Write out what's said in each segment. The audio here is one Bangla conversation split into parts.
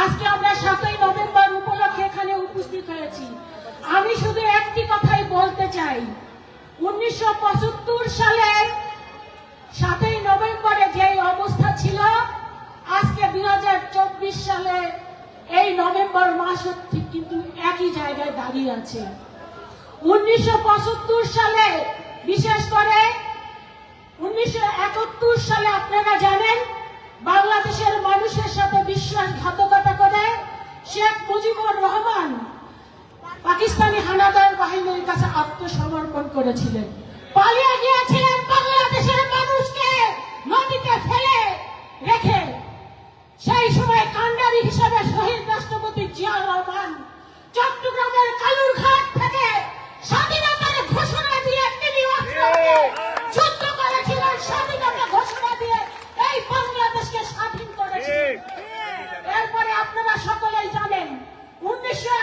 আজকে আমরা সাতই নভেম্বর উপলক্ষে এখানে উপস্থিত হয়েছি। আমি শুধু একটি কথাই বলতে চাই। উনিশশো পঁচাত্তর সালে সাতই নভেম্বরে যে অবস্থা ছিল, আজকে দুই হাজার চব্বিশ সালে এই নভেম্বর মাস ঠিক কিন্তু একই জায়গায় দাঁড়িয়ে আছে। উনিশশো সালে বিশেষ করে উনিশশো সালে আপনারা জানেন, বাংলাদেশের মানুষের সাথে বিশ্বাসঘাতকতা করে শেখ মুজিবুর রহমান পাকিস্তানি হানাদার বাহিনীর কাছে আত্মসমর্পণ করেছিলেন। পালিয়ে গিয়েছিলেন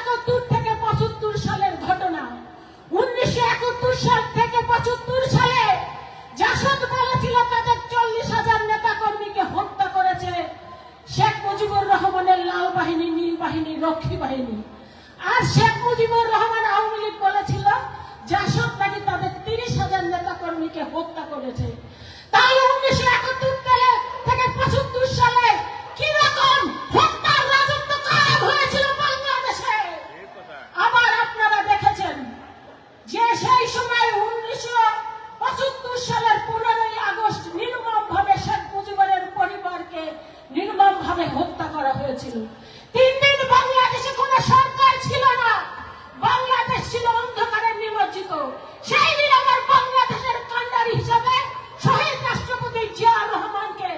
একাত্তর থেকে পঁচাত্তর সালের ঘটনা। উনিশশো একাত্তর সাল থেকে পঁচাত্তর সালে জাসদ বলেছিল তাদের চল্লিশ হাজার নেতা কর্মীকে হত্যা করেছে। শেখ মুজিবুর রহমানের লাল বাহিনী, নীল বাহিনী, রক্ষী বাহিনী। আর শেখ মুজিবুর রহমান হয়েছিল তিন দিন বাংলাদেশে কোনো সরকার ছিল না। বাংলাদেশ ছিল অন্ধকারে নিমজ্জিত। সেই দিন আমার বাংলাদেশের কান্ডারি হিসাবে শহীদ রাষ্ট্রপতি জিয়া রহমানকে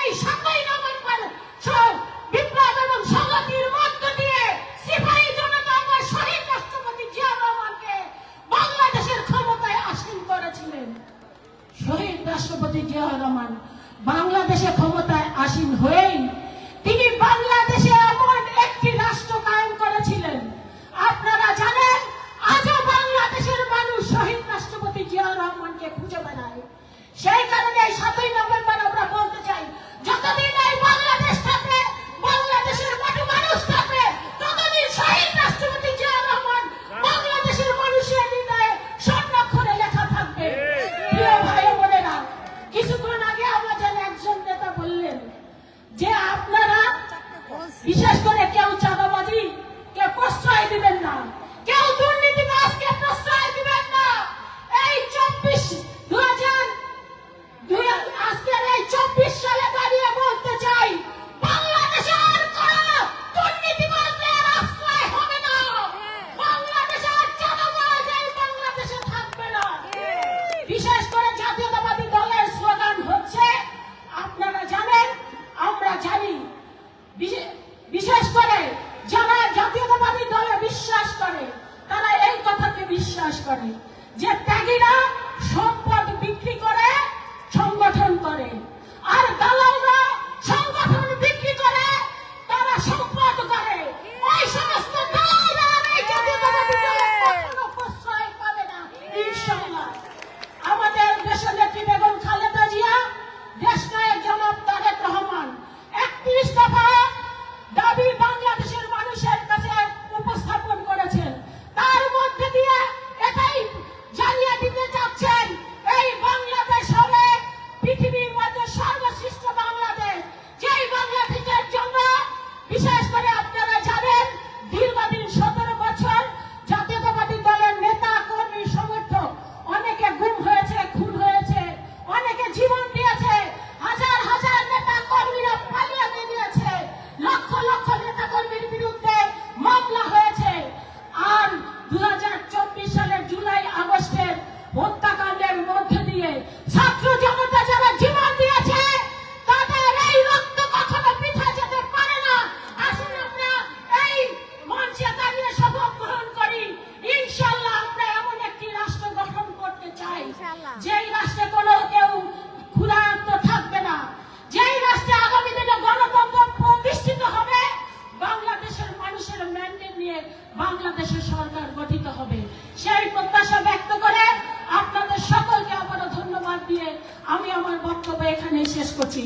এই সাতই ক্ষমতায় আসীন করেছিলেন। শহীদ রাষ্ট্রপতি জিয়া রহমান বাংলাদেশে ক্ষমতায় আসীন হয়েই তিনি বাংলাদেশে এমন একটি রাষ্ট্র কায়েম করেছিলেন আপনারা জানেন আজও বাংলাদেশের মানুষ শহীদ রাষ্ট্রপতি জিয়া রহমানকে খুঁজে বেড়ায় সেই কারণে এই সাতই নভেম্বর আমরা বলতে চাই যতদিন এই বাংলাদেশ থাকবে বাংলাদেশের মাটি মানুষ থাকবে ততদিন শহীদ রাষ্ট্রপতি জিয়া রহমান বাংলাদেশের মানুষের হৃদয়ে স্বর্ণাক্ষরে লেখা থাকবে প্রিয় ভাই ও বোনেরা কিছুক্ষণ আগে আমাদের একজন নেতা বললেন যে আপনারা বিশেষ করে কেউ চাঁদাবাজি কেউ প্রশ্রয় দিবেন না। কেউ দুর্নীতিবাজকে প্রশ্রয় দিবেন না। এই চব্বিশ দু হাজার আজকের এই চব্বিশ সালে দাঁড়িয়ে বলতে চাই, বাংলাদেশে আর কোনো বিশ্বাস করে যে ত্যাগীরা যেই রাষ্ট্রে কোনো কেউ ক্ষুধার্ত থাকবে না, যেই রাষ্ট্রে আগামী দিনে গণতন্ত্র প্রতিষ্ঠিত হবে, বাংলাদেশের মানুষের ম্যান্ডেট নিয়ে বাংলাদেশের সরকার গঠিত হবে। সেই প্রত্যাশা ব্যক্ত করে আপনাদের সকলকে আবারও ধন্যবাদ দিয়ে আমি আমার বক্তব্য এখানে শেষ করছি।